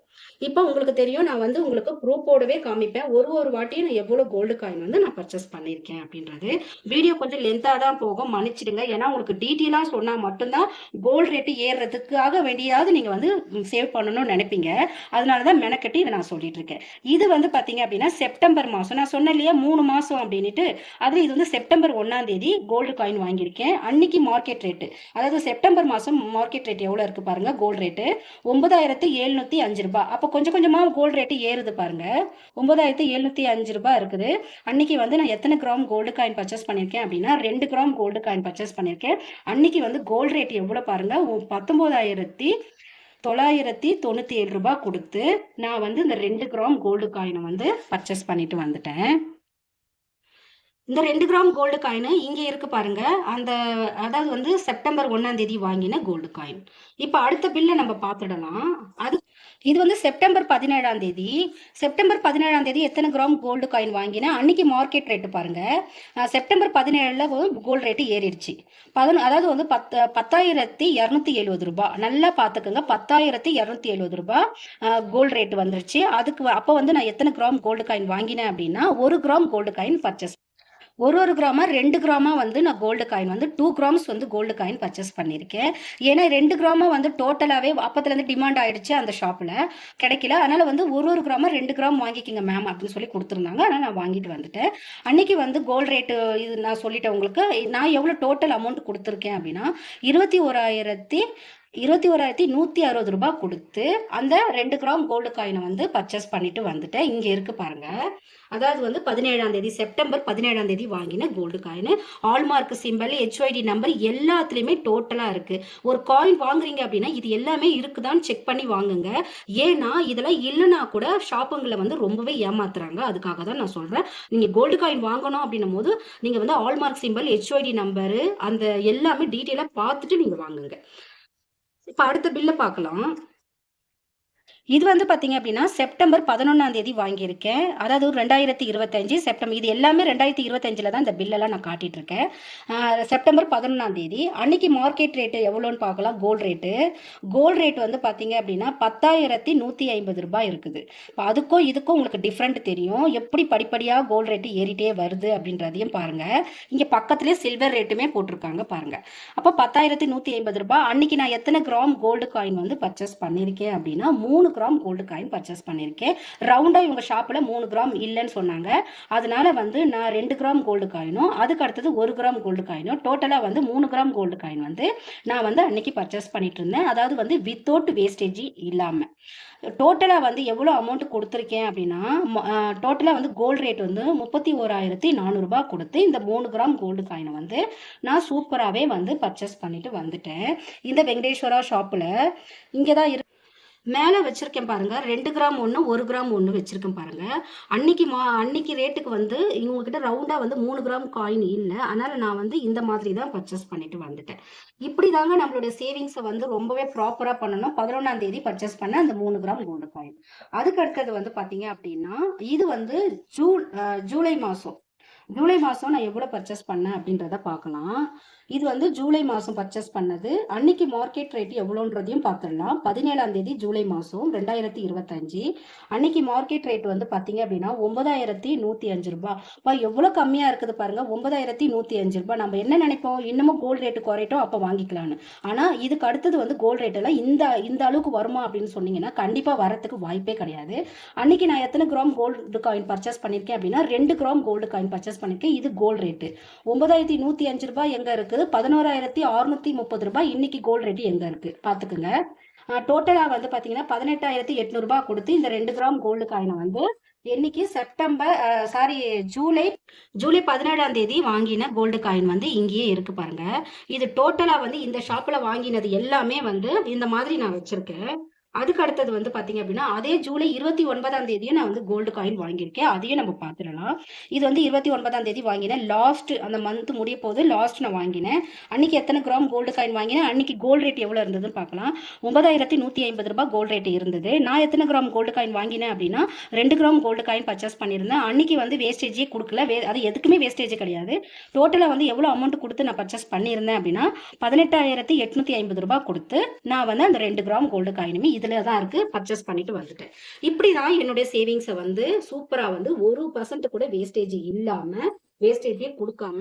இப்போ உங்களுக்கு தெரியும் நான் வந்து உங்களுக்கு ப்ரூஃபோடவே காமிப்பேன். ஒரு ஒரு வாட்டியும் நான் எவ்வளோ கோல்டு காயின் வந்து நான் பர்ச்சேஸ் பண்ணியிருக்கேன் அப்படின்றது. வீடியோ கொஞ்சம் லென்த்தாக தான் போகும். மன்னிச்சிடுங்க. ஏன்னா உங்களுக்கு டீட்டெயிலாக சொன்னால் மட்டும்தான் கோல்டு ரேட்டு ஏறுறதுக்காக வேண்டியாவது நீங்கள் வந்து சேவ் பண்ணணும்னு நினைப்பீங்க. அதனால தான் மெனக்கட்டி இதை நான் சொல்லிட்டு இருக்கேன் இது வந்து பார்த்தீங்க அப்படின்னா செப்டம்பர் மாதம் நான் சொன்னேன் இல்லையா மூணு மாதம் அப்படின்ட்டு அதில் இது வந்து செப்டம்பர் ஒன்றாம் தேதி கோல்டு காயின் வாங்கியிருக்கேன். அன்னைக்கு மார்க்கெட் ரேட்டு அதாவது செப்டம்பர் மாதம் மார்க்கெட் ரேட் எவ்வளோ இருக்குது பாருங்கள் கோல்டு ரேட்டு ஒன்பதாயிரத்தி எழுநூற்றி அஞ்சு ரூபாய். அப்போ கொஞ்சம் கொஞ்சமாக கோல்டு ரேட்டு ஏறுது பாருங்க. ஒன்பதாயிரத்தி எழுநூற்றி அஞ்சு ரூபாய் இருக்குது. அன்னைக்கு வந்து நான் எத்தனை கிராம் கோல்டு காயின் பர்ச்சேஸ் பண்ணியிருக்கேன் அப்படின்னா ரெண்டு கிராம் கோல்டு காயின் பர்ச்சேஸ் பண்ணியிருக்கேன். அன்னைக்கு வந்து கோல்டு ரேட் எவ்வளோ பாருங்க? பத்தொம்போதாயிரத்தி தொள்ளாயிரத்தி தொண்ணூற்றி ஏழு ரூபாய் கொடுத்து நான் வந்து இந்த ரெண்டு கிராம் கோல்டு காயினை வந்து பர்ச்சேஸ் பண்ணிட்டு வந்துட்டேன். இந்த ரெண்டு கிராம் கோல்டு காயின் இங்கே இருக்கு பாருங்க. அந்த அதாவது வந்து செப்டம்பர் ஒன்னாம் தேதி வாங்கின கோல்டு காயின் இப்போ அடுத்த பில்லை நம்ம பார்த்துடலாம். அது இது வந்து செப்டம்பர் பதினேழாம் தேதி. செப்டம்பர் பதினேழாம் தேதி எத்தனை கிராம் கோல்டு காயின் வாங்கினேன் அன்னைக்கு மார்க்கெட் ரேட்டு பாருங்க. செப்டம்பர் பதினேழில் கோல்டு ரேட்டு ஏறிடுச்சு. பதினொ அதாவது வந்து பத்து பத்தாயிரத்தி இரநூத்தி எழுபது ரூபாய் நல்லா பார்த்துக்கோங்க பத்தாயிரத்தி இரநூத்தி எழுபது ரூபாய் கோல்டு ரேட்டு வந்துருச்சு. அதுக்கு அப்போ வந்து நான் எத்தனை கிராம் கோல்டு காயின் வாங்கினேன் அப்படின்னா ஒரு கிராம் கோல்டு காயின் பர்ச்சேஸ் ஒரு ஒரு கிராமா ரெண்டு கிராமா வந்து நான் கோல்டு காயின் வந்து டூ கிராம்ஸ் வந்து கோல்டு காயின் பர்ச்சேஸ் பண்ணியிருக்கேன். ஏன்னா ரெண்டு கிராமா வந்து டோட்டலாகவே அப்பத்துலேருந்து டிமாண்ட் ஆயிடுச்சு அந்த ஷாப்பில் கிடைக்கல. அதனால் வந்து ஒரு ஒரு கிராமா ரெண்டு கிராம் வாங்கிக்கிங்க மேம் அப்படின்னு சொல்லி கொடுத்துருந்தாங்க. அதனால் நான் வாங்கிட்டு வந்துட்டேன். அன்னைக்கு வந்து கோல்டு ரேட்டு இது நான் சொல்லிட்டேன் உங்களுக்கு. நான் எவ்வளோ டோட்டல் அமௌண்ட் கொடுத்துருக்கேன் அப்படின்னா இருபத்தி ஓராயிரத்தி இருபத்தி ஓராயிரத்தி நூற்றி அறுபது ரூபாய் கொடுத்து அந்த ரெண்டு கிராம் கோல்டு காயினை வந்து பர்ச்சேஸ் பண்ணிட்டு வந்துட்டேன். இங்கே இருக்கு பாருங்க. அதாவது வந்து பதினேழாம் தேதி செப்டம்பர் பதினேழாம் தேதி வாங்கின gold coin hallmark symbol HUID number எல்லாத்துலேயுமே டோட்டலாக இருக்கு. ஒரு காயின் வாங்குறீங்க அப்படின்னா இது எல்லாமே இருக்குதான்னு செக் பண்ணி வாங்குங்க. ஏன்னா இதெல்லாம் இல்லைனா கூட ஷாப்புங்களை வந்து ரொம்பவே ஏமாத்துறாங்க. அதுக்காக தான் நான் சொல்கிறேன் நீங்கள் கோல்டு காயின் வாங்கணும் அப்படின்னும் போது நீங்கள் வந்து ஆல்மார்க் சிம்பல் ஹெச்ஒய்டி நம்பரு அந்த எல்லாமே டீட்டெயிலாக பார்த்துட்டு நீங்கள் வாங்குங்க. இப்போ அடுத்த பில்லை பார்க்கலாம். இது வந்து பார்த்தீங்க அப்படின்னா செப்டம்பர் பதினொன்றாம் தேதி வாங்கியிருக்கேன். அதாவது ஒரு ரெண்டாயிரத்தி இருபத்தஞ்சு செப்டம்பர் இது எல்லாமே ரெண்டாயிரத்தி இருபத்தஞ்சில் தான் இந்த பில்லெல்லாம் நான் காட்டிட்டு இருக்கேன் செப்டம்பர் பதினொன்றாம் தேதி. அன்னைக்கு மார்க்கெட் ரேட்டு எவ்வளோன்னு பார்க்கலாம் கோல்டு ரேட்டு கோல்டு ரேட் வந்து பார்த்தீங்க அப்படின்னா பத்தாயிரத்தி நூற்றி ஐம்பது ரூபாய் இருக்குது. இப்போ அதுக்கும் இதுக்கும் உங்களுக்கு டிஃப்ரெண்ட் தெரியும். எப்படி படிப்படியாக கோல்டு ரேட்டு ஏறிட்டே வருது அப்படின்றதையும் பாருங்கள் இங்கே பக்கத்துலேயே சில்வர் ரேட்டுமே போட்டிருக்காங்க பாருங்கள் அப்போ பத்தாயிரத்தி நூற்றி ஐம்பது ரூபாய். அன்னைக்கு நான் எத்தனை கிராம் கோல்டு காயின் வந்து பர்ச்சேஸ் பண்ணியிருக்கேன் அப்படின்னா மூணு கிராம் கோல்டு காயின் பர்ச்சேஸ் பண்ணியிருக்கேன். ரவுண்டாக இவங்க ஷாப்பில் மூணு கிராம் இல்லைன்னு சொன்னாங்க. அதனால வந்து நான் ரெண்டு கிராம் கோல்டு காயினும் அதுக்கு அடுத்தது ஒரு கிராம் கோல்டு காயினும் டோட்டலாக வந்து மூணு கிராம் கோல்டு காயின் வந்து நான் வந்து அன்னைக்கு பர்ச்சேஸ் பண்ணிட்டு இருந்தேன். அதாவது வந்து வித்தவுட் வேஸ்டேஜ் இல்லாமல் டோட்டலாக வந்து எவ்வளோ அமௌண்ட் கொடுத்துருக்கேன் அப்படின்னா டோட்டலாக வந்து கோல்டு ரேட் வந்து முப்பத்தி ஓராயிரத்தி நானூறுரூபா கொடுத்து இந்த மூணு கிராம் கோல்டு காயினை வந்து நான் சூப்பராகவே வந்து பர்ச்சேஸ் பண்ணிட்டு வந்துட்டேன். இந்த வெங்கடேஸ்வரா ஷாப்பில் இங்கே தான் இரு மேலே வச்சுருக்கேன் பாருங்கள் ரெண்டு கிராம் ஒன்று ஒரு கிராம் ஒன்று வச்சுருக்கேன் பாருங்கள் அன்னைக்கு மா அன்னைக்கு ரேட்டுக்கு வந்து இவங்கக்கிட்ட ரவுண்டாக வந்து மூணு கிராம் காயின் இல்லை. அதனால் நான் வந்து இந்த மாதிரி தான் பர்ச்சேஸ் பண்ணிட்டு வந்துட்டேன். இப்படி தாங்க நம்மளுடைய சேவிங்ஸை வந்து ரொம்பவே ப்ராப்பராக பண்ணணும். பதினொன்றாம் தேதி பர்ச்சேஸ் பண்ண அந்த மூணு கிராம் கோல்டு காயின் அதுக்கு அடுத்தது வந்து பார்த்தீங்க அப்படின்னா இது வந்து ஜூன் ஜூலை மாதம் ஜூலை மாதம் நான் எவ்வளோ பர்ச்சேஸ் பண்ணேன் அப்படின்றத பார்க்கலாம். இது வந்து ஜூலை மாதம் பர்ச்சேஸ் பண்ணது. அன்னைக்கு மார்க்கெட் ரேட் எவ்வளோன்றதையும் பார்த்துடலாம். பதினேழாம் தேதி ஜூலை மாதம் ரெண்டாயிரத்தி இருபத்தஞ்சு. அன்னைக்கு மார்க்கெட் ரேட் வந்து பார்த்தீங்க அப்படின்னா ஒன்பதாயிரத்தி நூற்றி அஞ்சு ரூபா இப்போ எவ்வளோ கம்மியாக இருக்குது பாருங்க. ஒன்பதாயிரத்தி நூற்றி அஞ்சு ரூபாய். நம்ம என்ன நினைப்போம்? இன்னமும் கோல்டு ரேட்டு குறையட்டும் அப்போ வாங்கிக்கலான்னு ஆனால் இதுக்கு அடுத்தது வந்து கோல்டு ரேட்டெல்லாம் இந்த இந்த அளவுக்கு வருமா அப்படின்னு சொன்னீங்கன்னா கண்டிப்பாக வரத்துக்கு வாய்ப்பே கிடையாது. அன்னைக்கு நான் எத்தனை கிராம் கோல்டு காயின் பர்ச்சேஸ் பண்ணியிருக்கேன் அப்படின்னா ரெண்டு கிராம் கோல்டு காயின் பர்ச்சேஸ் பண்ணியிருக்கேன் இது கோல்டு ரேட்டு ஒன்பதாயிரத்தி நூற்றி அஞ்சு ரூபாய் எங்கே இருக்குது? பதினோராயிரத்தி அறுநூற்றி முப்பது ரூபாய் இன்னைக்கு கோல்டு ரேட்டு எங்கே இருக்குது பார்த்துக்குங்க டோட்டலாக வந்து பார்த்தீங்கன்னா பதினெட்டாயிரத்தி எட்நூறுபா கொடுத்து இந்த ரெண்டு கிராம் கோல்டு காயினை வந்து என்னைக்கு செப்டம்பர் சாரி ஜூலை ஜூலை பதினேழாம் தேதி வாங்கின கோல்டு காயின் வந்து இங்கேயே இருக்கு பாருங்க. இது டோட்டலாக வந்து இந்த ஷாப்பில் வாங்கினது எல்லாமே வந்து இந்த மாதிரி நான் வச்சிருக்கேன். அதுக்கு அடுத்தது வந்து பாத்தீங்க அப்படின்னா அதே ஜூலை இருபத்தி ஒன்பதாம் தேதியே நான் வந்து கோல்டு காயின் வாங்கியிருக்கேன். அதையும் நம்ம பார்த்துடலாம். இது வந்து இருபத்தி ஒன்பதாம் தேதி வாங்கினேன். லாஸ்ட் அந்த மந்த் முடிய போது லாஸ்ட் நான் வாங்கினேன். அன்னைக்கு எத்தனை கிராம் கோல்டு காயின் வாங்கினேன்? அன்னைக்கு கோல்டு ரேட் எவ்வளோ இருந்ததுன்னு பார்க்கலாம். ஒன்பதாயிரத்தி நூற்றி ஐம்பது ரூபாய் கோல்டு ரேட் இருந்தது. நான் எத்தனை கிராம் கோல்டு காயின் வாங்கினேன் அப்படின்னா ரெண்டு கிராம் கோல்டு காயின் பர்ச்சேஸ் பண்ணியிருந்தேன். அன்னைக்கு வந்து வேஸ்டேஜே கொடுக்கல. வே அது எதுக்குமே வேஸ்டேஜ் கிடையாது. டோட்டலாக வந்து எவ்வளோ அமௌண்ட் கொடுத்து நான் பர்ச்சேஸ் பண்ணியிருந்தேன் அப்படின்னா பதினெட்டாயிரத்தி எட்நூற்றி ஐம்பது ரூபாய் கொடுத்து நான் வந்து அந்த ரெண்டு கிராம் கோல்டு காயினுமே இதில் தான் இருக்குது பர்ச்சேஸ் பண்ணிட்டு வந்துட்டேன். இப்படி தான் என்னுடைய சேவிங்ஸை வந்து சூப்பராக வந்து ஒரு பர்சன்ட் கூட வேஸ்டேஜ் இல்லாமல் வேஸ்டேஜே கொடுக்காம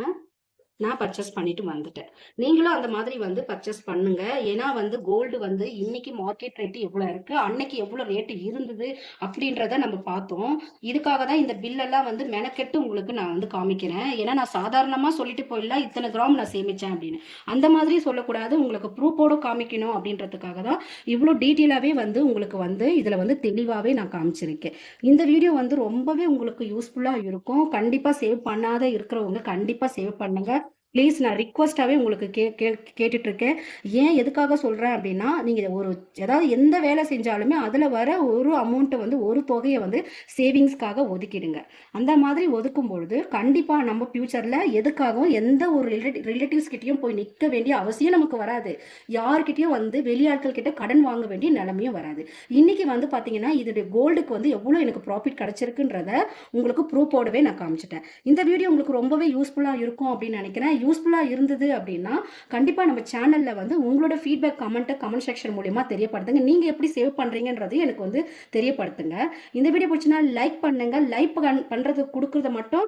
நான் பர்ச்சேஸ் பண்ணிட்டு வந்துட்டேன். நீங்களும் அந்த மாதிரி வந்து பர்ச்சேஸ் பண்ணுங்க. ஏன்னா வந்து கோல்டு வந்து இன்னைக்கு மார்க்கெட் ரேட்டு எவ்வளோ இருக்கு? அன்னைக்கு எவ்வளோ ரேட்டு இருந்தது? அப்படின்றத நம்ம பார்த்தோம். இதுக்காக தான் இந்த பில்லெல்லாம் வந்து மெனக்கெட்டு உங்களுக்கு நான் வந்து காமிக்கிறேன். ஏன்னா நான் சாதாரணமாக சொல்லிட்டு போயிடலாம் இத்தனை கிராம் நான் சேமிச்சேன் அப்படின்னு. அந்த மாதிரி சொல்லக்கூடாது. உங்களுக்கு ப்ரூஃபோட காமிக்கணும் அப்படின்றதுக்காக தான் இவ்வளோ டீட்டெயிலாகவே வந்து உங்களுக்கு வந்து இதில் வந்து தெளிவாகவே நான் காமிச்சிருக்கேன். இந்த வீடியோ வந்து ரொம்பவே உங்களுக்கு யூஸ்ஃபுல்லாக இருக்கும். கண்டிப்பாக சேவ் பண்ணாத இருக்கிறவங்க கண்டிப்பாக சேவ் பண்ணுங்கள் ப்ளீஸ் நான் ரிக்வஸ்ட்டாகவே உங்களுக்கு கே கே கேட்டுட்ருக்கேன் ஏன் எதுக்காக சொல்கிறேன் அப்படின்னா நீங்கள் ஒரு ஏதாவது எந்த வேலை செஞ்சாலுமே அதில் வர ஒரு அமௌண்ட்டை வந்து ஒரு தொகையை வந்து சேவிங்ஸ்க்காக ஒதுக்கிடுங்க. அந்த மாதிரி ஒதுக்கும் பொழுது கண்டிப்பாக நம்ம ஃப்யூச்சரில் எதுக்காகவும் எந்த ஒரு ரிலேட்டிவ் ரிலேட்டிவ்ஸ் கிட்டேயும் போய் நிற்க வேண்டிய அவசியம் நமக்கு வராது. யார்கிட்டையும் வந்து வெளியாட்கள் கிட்ட கடன் வாங்க வேண்டிய நிலமையும் வராது. இன்றைக்கி வந்து பார்த்தீங்கன்னா இதோடைய கோல்டுக்கு வந்து எவ்வளோ எனக்கு ப்ராஃபிட் கிடச்சிருக்குன்றத உங்களுக்கு ப்ரூஃபோடவே நான் காமிச்சிட்டேன். இந்த வீடியோ உங்களுக்கு ரொம்பவே யூஸ்ஃபுல்லாக இருக்கும் அப்படின்னு நினைக்கிறேன். யூஸ்ஃபுல்லாக இருந்தது அப்படின்னா கண்டிப்பாக நம்ம சேனலில் வந்து உங்களோட ஃபீட்பேக் கமெண்ட்டை கமெண்ட் செக்ஷன் மூலியமாக தெரியப்படுத்துங்க. நீங்கள் எப்படி சேவ் பண்ணுறீங்கன்றதையும் எனக்கு வந்து தெரியப்படுத்துங்க. இந்த வீடியோ பிடிச்சினா லைக் பண்ணுங்கள் லைக் பண்ணுறது கொடுக்குறத மட்டும்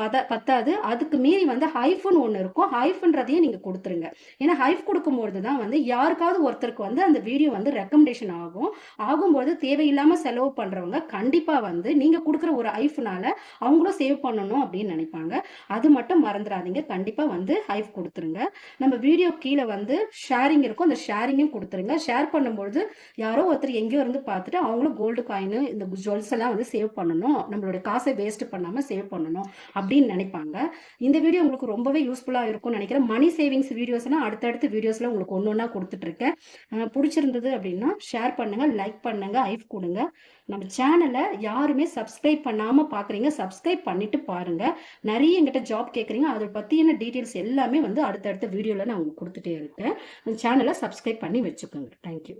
பத பத்தாது. அதுக்கு மீறி வந்து ஹைஃபுன்னு ஒன்று இருக்கும். ஹைஃபுன்றதையும் நீங்கள் கொடுத்துருங்க. ஏன்னா ஹைஃப் கொடுக்கும்போது தான் வந்து யாருக்காவது ஒருத்தருக்கு வந்து அந்த வீடியோ வந்து ரெக்கமெண்டேஷன் ஆகும். ஆகும்போது தேவையில்லாமல் செலவு பண்ணுறவங்க கண்டிப்பாக வந்து நீங்கள் கொடுக்குற ஒரு ஐஃப்னால அவங்களும் சேவ் பண்ணணும் அப்படின்னு நினைப்பாங்க. அது மட்டும் மறந்துடாதீங்க. கண்டிப்பாக வந்து ஹைஃப் கொடுத்துருங்க. நம்ம வீடியோ கீழே வந்து ஷேரிங் இருக்கும். அந்த ஷேரிங்கும் கொடுத்துருங்க. ஷேர் பண்ணும்பொழுது யாரோ ஒருத்தர் எங்கேயோ இருந்து பார்த்துட்டு அவங்களும் கோல்டு காயின் இந்த ஜுவல்ஸ் எல்லாம் வந்து சேவ் பண்ணணும். நம்மளுடைய காசை வேஸ்ட் பண்ணாமல் சேவ் பண்ணணும் அப்படின்னு நினைப்பாங்க. இந்த வீடியோ உங்களுக்கு ரொம்பவே யூஸ்ஃபுல்லாக இருக்கும்னு நினைக்கிறேன். மணி சேவிங்ஸ் வீடியோஸ்லாம் அடுத்தடுத்த வீடியோஸில் உங்களுக்கு ஒன்று ஒன்றா கொடுத்துட்ருக்கேன் பிடிச்சிருந்தது அப்படின்னா ஷேர் பண்ணுங்கள் லைக் பண்ணுங்கள் ஐஃப் கொடுங்க. நம்ம சேனலை யாருமே சப்ஸ்கிரைப் பண்ணாமல் பார்க்குறீங்க சப்ஸ்கிரைப் பண்ணிட்டு பாருங்கள் நிறைய எங்கிட்ட ஜாப் கேட்குறீங்க அதை பற்றியான டீட்டெயில்ஸ் எல்லாமே வந்து அடுத்தடுத்த வீடியோவில் நான் உங்களுக்கு கொடுத்துட்டே இருக்கேன் சேனலை சப்ஸ்கிரைப் பண்ணி வச்சுக்கோங்க. தேங்க்யூ